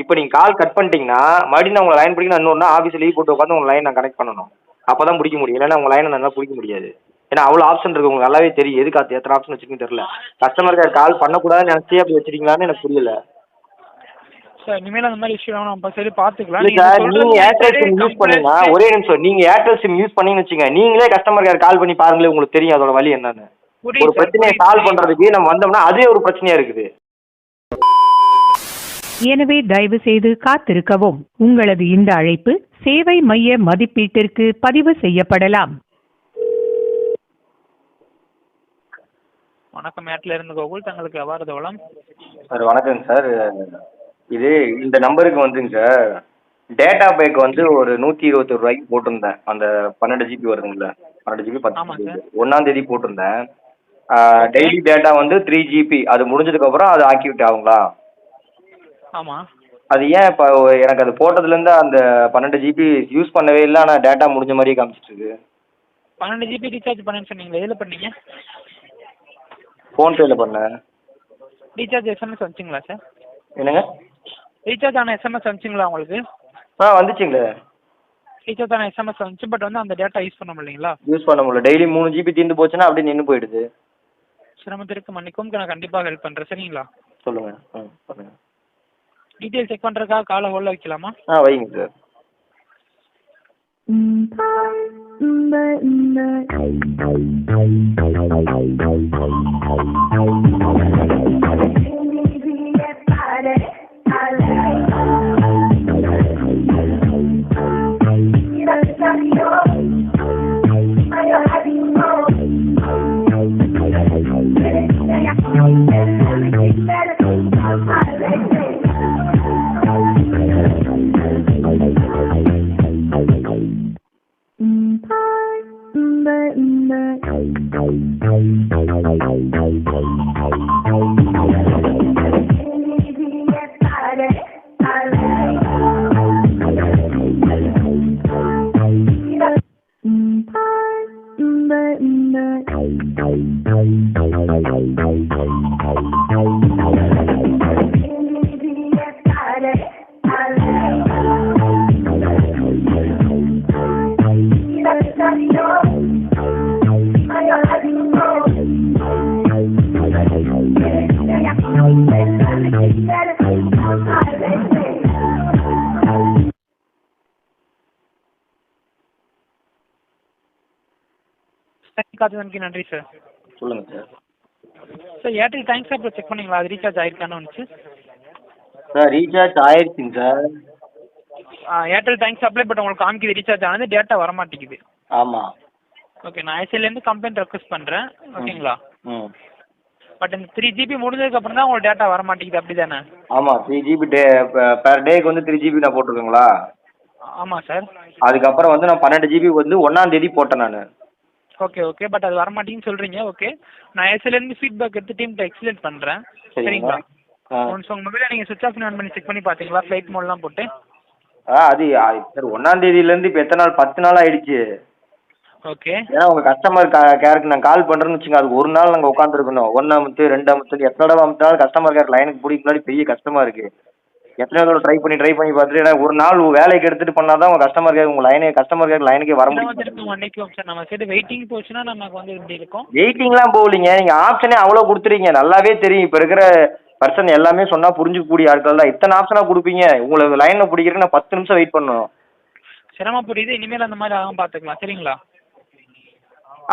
இப்போ நீங்கள் call cut பண்ணிட்டீங்கன்னா மறுபடியும் நான் உங்களை லைன் பிடிக்கணும் இன்னொரு ஆஃபீஸில் லீவ் போட்டு உட்காந்து உங்கள் லைன் நான் கனெக்ட் பண்ணணும். அப்போ தான் பிடிக்க முடியும். இல்லைன்னா உங்கள் லைனை நல்லா பிடிக்க முடியாது. ஏன்னா அவ்வளோ ஆப்ஷன் இருக்குது உங்களுக்கு நல்லாவே தெரியும். எதுக்கு அது எத்தனை ஆப்ஷன் வச்சுருக்கீங்கன்னு தெரியல. கஸ்டமர் கேர் கால் பண்ணக்கூடாதுன்னு நினச்சி அப்படி வச்சிருக்கீங்களான்னு எனக்கு புரியல. சார் இனிமேல் அந்த மாதிரி இஷ்யூ நம்ம சரி பார்த்துக்கலாம். இல்லை சார் நீங்கள் ஏர்டெல் சிம் யூஸ் பண்ணீங்கன்னா ஒரே நிமிஷம் நீங்கள் ஏர்டெல் சிம் யூஸ் பண்ணீங்கன்னு வச்சுங்க நீங்களே கஸ்டமர் கேர் கால் பண்ணி பாருங்களேன் உங்களுக்கு தெரியும் அதோட வழி என்னன்னு. ஒரு பிரச்சனையை சால்வ் பண்ணுறதுக்கு நம்ம வந்தோம்னா அதே ஒரு பிரச்சனையாக இருக்குது. எனவே தயவு செய்து காத்திருக்கவும். உங்களது இந்த அழைப்பு சேவை மைய மதிப்பீட்டிற்கு பதிவு செய்யப்படலாம். வணக்கம் மேட்ல இருந்து கோகுல் தங்களுக்கு எவ்வாறு தோழம். சார் வணக்கங்க சார். இது இந்த நம்பருக்கு வந்துங்க சார். டேட்டா பேக் வந்து ஒரு நூற்றி இருபத்தொரு ரூபாய்க்கு போட்டிருந்தேன். அந்த பன்னெண்டு ஜிபி வருதுங்கள? பன்னெண்டு ஜிபி பத்து சார். ஒன்றாந்தேதி போட்டிருந்தேன். டெய்லி டேட்டா வந்து த்ரீ ஜிபி அது முடிஞ்சதுக்கப்புறம் அது ஆக்டிவேட் ஆகுங்களா? ஆமாம் அது ஏன் இப்போ எனக்கு அது போட்டதுலேருந்து அந்த பன்னெண்டு ஜிபி யூஸ் பண்ணவே இல்லை ஆனால் டேட்டா முடிஞ்ச மாதிரியே காமிச்சிட்டு இருக்கு. பன்னெண்டு ஜிபி ரீசார்ஜ் பண்ணேன்னு சொன்னீங்களே எதில் பண்ணீங்க? ஃபோன்பேல பண்ணேன். ரீசார்ஜ் எஸ்எம்எஸ் வந்துச்சுங்களா சார் என்னங்க? ரீசார்ஜ் ஆன எஸ்எம்எஸ் வந்துச்சுங்களா உங்களுக்கு? ஆ வந்துச்சுங்களே. ரீசார்ஜ் ஆன எஸ்எம்எஸ் வந்துச்சு பட் வந்து அந்த டேட்டா யூஸ் பண்ண முடியலைங்களா? யூஸ் பண்ண முடியல. டெய்லி மூணு ஜிபி தீர்ந்து போச்சுன்னா அப்படியே நின்று போயிடுது. சிரமத்திற்கு மன்னிக்கும் நான் கண்டிப்பாக ஹெல்ப் பண்ணுறேன் சரிங்களா? சொல்லுங்கள் ம் சொல்லுங்கள் டீட்டெயில் செக் பண்ணுறதுக்காக காலை ஹோல்ல வைக்கலாமா? ஆ வைங்க சார் காத்துதனுக்கு நன்றி சார் சொல்லுங்கள் சார். சார் ஏர்டெல் தேங்க்ஸ் ஆப்பில் செக் பண்ணீங்களா? அது ரீசார்ஜ் ஆயிருக்கான்னு வந்துச்சு sir recharge ஆயிருச்சுங்க sir. Airtel Thanks apply but உங்களுக்கு காமிக்குது ரீசார்ஜ் ஆனது டேட்டா வர மாட்டேங்குது ஆமாம் ஓகே நான் ஐசிலேருந்து கம்ப்ளைண்ட் ரெக்வஸ்ட் பண்ணுறேன் ஓகேங்களா ம் பட் இந்த த்ரீ ஜிபி முடிஞ்சதுக்கப்புறம் தான் உங்களுக்கு டேட்டா வர மாட்டேங்குது அப்படி தானே ஆமாம் த்ரீ ஜிபி டே பெர் டேக்கு வந்து த்ரீ ஜிபி நான் போட்டிருக்கேங்களா? ஆமாம் சார். அதுக்கப்புறம் வந்து நான் பன்னெண்டு ஜிபி வந்து ஒன்றாந்தேதி போட்டேன் நான். ஓகே ஓகே பட் அது வர மாட்டேங்குன்னு சொல்கிறீங்க ஓகே நான் ஐசிலேருந்து ஃபீட்பேக் எடுத்து டீம்கிட்ட எக்ஸ்பிளைன் பண்ணுறேன் சரிங்களா? ஒன்ஸ் உங்கள் மொபைலை நீங்கள் சுவிச் ஆஃப் ஆன் பண்ணி செக் பண்ணி பார்த்தீங்களா ஃப்ளைட் மோட்லாம் போட்டு? ஆ அது சார் ஒன்றாந்தேதியிலேருந்து இப்போ எத்தனை நாள்? பத்து நாள் ஆயிடுச்சு. ஓகே ஏன்னா உங்கள் கஸ்டமர் கேருக்கு நான் கால் பண்ணுறேன்னு வச்சுங்க அதுக்கு ஒரு நாள் நாங்கள் உட்காந்துருக்கணும் ஒன்று அமுத்து ரெண்டு அமுத்து எத்தனை தடவை அமுத்தாலும் கஸ்டமர் கேர் லைனுக்கு பிடிக்க முன்னாடி பெரிய கஷ்டமாக இருக்குது எத்தனை தடவை ட்ரை பண்ணி ட்ரை பண்ணி பார்த்துட்டு ஏன்னா ஒரு நாள் வேலைக்கு எடுத்துகிட்டு பண்ணால் தான் உங்கள் கஸ்டமர் கேர் உங்கள் லைனே கஸ்டமர் கேர் லைனுக்கே வர முடியும். சார் நம்ம சைடு வெயிட்டிங் போச்சுன்னா நமக்கு வந்து இப்படி இருக்கும்? வெயிட்டிங்லாம் போகலிங்க. நீங்கள் ஆப்ஷனே அவ்வளோ கொடுத்துறீங்க. நல்லாவே தெரியும். இப்போ இருக்கிற பர்சன் எல்லாமே சொன்னால் புரிஞ்சுக்கக்கூடிய ஆட்கள் தான். இத்தனை ஆப்ஷனாக கொடுப்பீங்க. உங்களுக்கு லைனில் பிடிக்கிறதுக்கு நான் பத்து நிமிஷம் வெயிட் பண்ணணும். சிரமம் புரியுது. இனிமேல் அந்த மாதிரி ஆகாம பார்த்துக்கலாம். சரிங்களா?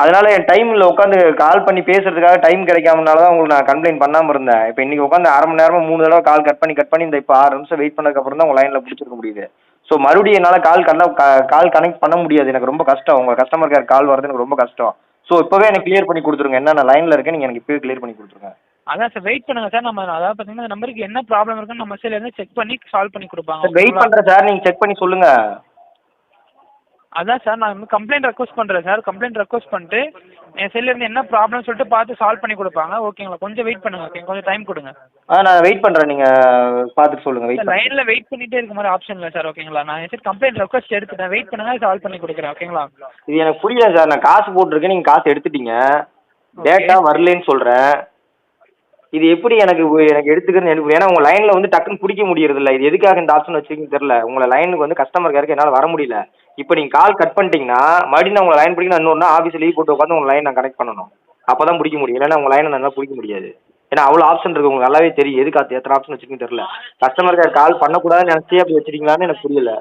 அதனால என் டைமில் உட்காந்து கால் பண்ணி பேசுறதுக்காக டைம் கிடைக்காமனால தான் உங்களுக்கு நான் கம்ப்ளைண்ட் பண்ணாமல் இருந்தேன். இப்போ இன்னைக்கு உட்காந்து அரை மணி நேரமா மூணு தடவை கால் கட் பண்ணி கட் பண்ணி இந்த இப்போ ஆறு நிமிஷம் வெயிட் பண்ணதுக்கப்புறம் தான் உங்கள் லைனில் பிடிச்சிருக்க முடியுது. ஸோ மறுபடியும் என்னால் கால் கண்ண கால் கனெக்ட் பண்ண முடியாது. எனக்கு ரொம்ப கஷ்டம். உங்கள் கஸ்டமர் கேர் கால் வரது எனக்கு ரொம்ப கஷ்டம். ஸோ இப்போவே எனக்கு கிளியர் பண்ணி கொடுத்துருங்க. என்ன நான் லைனில் இருக்கேன் நீங்கள் எனக்கு இப்போவே கிளியர் பண்ணி கொடுத்துருங்க. அதான் சார் வெயிட் பண்ணுங்க சார் நம்ம அதாவது பார்த்தீங்கன்னா நம்பருக்கு என்ன ப்ராப்ளம் இருக்குன்னு நம்ம சைட்லேருந்து செக் பண்ணி சால்வ் பண்ணி கொடுப்பாங்க. Sir wait? பண்ணுறேன் சார் நீங்கள் செக் பண்ணி சொல்லுங்கள் அதான் சார் நான் வந்து கம்ப்ளைண்ட் ரெக்வஸ்ட் பண்ணுறேன் சார். கம்ப்ளைண்ட் ரெக்வஸ்ட் பண்ணிட்டு என் சைட்லேருந்து என்ன ப்ராப்ளம் சொல்லிட்டு பார்த்து சால்வ் பண்ணி கொடுப்பாங்க. ஓகேங்களா கொஞ்சம் வெயிட் பண்ணுங்க ஓகே கொஞ்சம் டைம் கொடுங்க. ஆ நான் வெயிட் பண்ணுறேன் நீங்கள் பார்த்துட்டு சொல்லுங்கள் வெயிட் லைனில் வெயிட் பண்ணிட்டே இருக்க மாதிரி ஆப்ஷன் இல்லை சார் ஓகேங்களா நான் என் சைட் கம்ப்ளைண்ட் ரெக்வஸ்ட் எடுத்துட்டேன். வெயிட் பண்ணுங்க சால்வ் பண்ணி கொடுக்குறேன் ஓகேங்களா இது எனக்கு புரியல சார். நான் காசு போட்டிருக்கேன் நீங்கள் காசு எடுத்துட்டீங்க. டேட்டா வரலன்னு சொல்கிறேன் இது எப்படி எனக்கு எனக்கு எடுத்துக்கிறதுன்னு எனக்கு ஏன்னா உங்கள் லைனில் வந்து டக்குன்னு பிடிக்க முடியறது இல்ல இது எதுக்காக இந்த ஆப்ஷன் வச்சிருக்கீங்கன்னு தெரில உங்களை லைனுக்கு வந்து கஸ்டமர் கேருக்கு என்னால் வர முடியல. இப்போ நீங்கள் கால் கட் பண்ணிட்டீங்கன்னா மறுபடியும் நான் உங்களை லைன் பிடிக்க இன்னொரு நாள் ஆஃபீஸ் லீவ் போட்டு உட்காந்து உங்கள் லைன் நான் கனெக்ட் பண்ணணும். அப்போ தான் பிடிக்க முடியும். இல்லைன்னா உங்கள் லைனை நல்லா பிடிக்க முடியாது. ஏன்னா அவ்வளோ ஆப்ஷன் இருக்கு. உங்களுக்கு நல்லாவே தெரியும். எதுக்கு எத்தனை ஆப்ஷன் வச்சிருக்கீங்கன்னு தெரில கஸ்டமர் கேர் கால் பண்ணக்கூடாதுன்னு நினச்சி அப்படி வச்சிருக்கீங்களான்னு எனக்கு புரியல.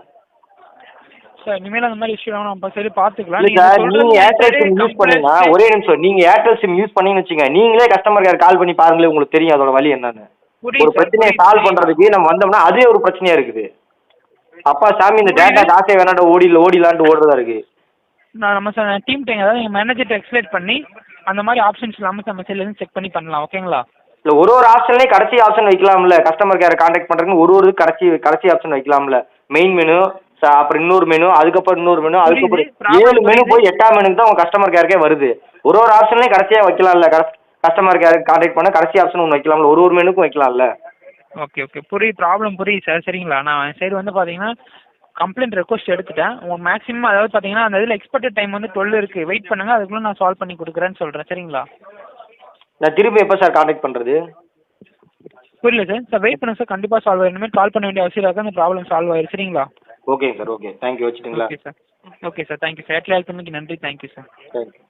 சார் இனிமேல் அந்த மாதிரி இஷ்யூ நம்ம சரி பார்த்துக்கலாம் சார் நீங்க ஏர்டெல் சிம் யூஸ் பண்ணீங்கன்னா ஒரே நிமிஷம் நீங்க ஏர்டெல் சிம் யூஸ் பண்ணீங்கன்னு வச்சுங்க நீங்களே கஸ்டமர் கேர் கால் பண்ணி பாருங்களேன் உங்களுக்கு தெரியும் அதோட வழி என்னன்னு. ஒரு பிரச்சனையை சால்வ் பண்றதுக்கு நம்ம வந்தோம்னா அதுவே ஒரு பிரச்சனையா இருக்குது. அப்பா சாமி இந்த டேட்டா காசே வேணாட்ட ஓடில ஓடிலான்ட்டு ஓடுறதா இருக்கு. நான் நம்ம சார் டீம் டைம் அதாவது எங்கள் மேனேஜர்கிட்ட எக்ஸ்பிளைட் பண்ணி அந்த மாதிரி ஆப்ஷன்ஸ் இல்லாமல் நம்ம சைட்லேருந்து செக் பண்ணி பண்ணலாம் ஓகேங்களா இல்ல ஒரு ஒரு ஆப்ஷன்லயே கடைசி ஆப்ஷன் வைக்கலாம்ல. கஸ்டமர் கேர் கான்டாக்ட் பண்றதுக்கு ஒரு ஒரு கடைசி கடைசி ஆப்ஷன் வைக்கலாம்ல. மெயின் மெனு அப்புறம் இன்னொரு மெனு அதுக்கப்புறம் இன்னொரு மெனு அதுக்கப்புறம். ஏழு மெனு. போய் எட்டாம் மெனுக்கு தான் உங்க கஸ்டமர் கேருக்கே வருது. ஒரு ஒரு ஆப்ஷன்லயும் கடைசியா வைக்கலாம்ல. கஸ்டமர் கேர் கான்டாக்ட் பண்ண கடைசி ஆப்ஷன் ஒன்று வைக்கலாம்ல. ஒரு ஒரு மெனுக்கும் வைக்கலாம்ல. ஓகே ஓகே புரியுது. ப்ராப்ளம் புரியுது சார் சரிங்களா? நான் சைடு வந்து பார்த்தீங்கன்னா கம்ப்ளைண்ட் ரெக்வஸ்ட் எடுத்துட்டேன். உங்கள் மேக்ஸிமம் அதாவது பார்த்தீங்கன்னா அந்த இதில் எக்ஸ்பெக்டட் டைம் வந்து டுவெல் இருக்குது வெயிட் பண்ணுங்கள் அதுக்குள்ளே நான் சால்வ் பண்ணி கொடுக்குறேன்னு சொல்கிறேன் சரிங்களா? நான் திரும்பி எப்போ சார் கான்டாக்ட் பண்றது? புரியல சார் சார் வெயிட் பண்ணுங்க சார் கண்டிப்பாக சால்வ் ஆயிடும். கால் பண்ண வேண்டிய அவசியம் இருக்காது. அந்த ப்ராப்ளம் சால்வ் ஆயிடும் சரிங்களா? ஓகேங்க sir okay thank you வச்சுட்டுங்களா okay sir okay sir thank you sir Airtel help பண்ணி நன்றி தேங்க்யூ சார் தேங்க்யூ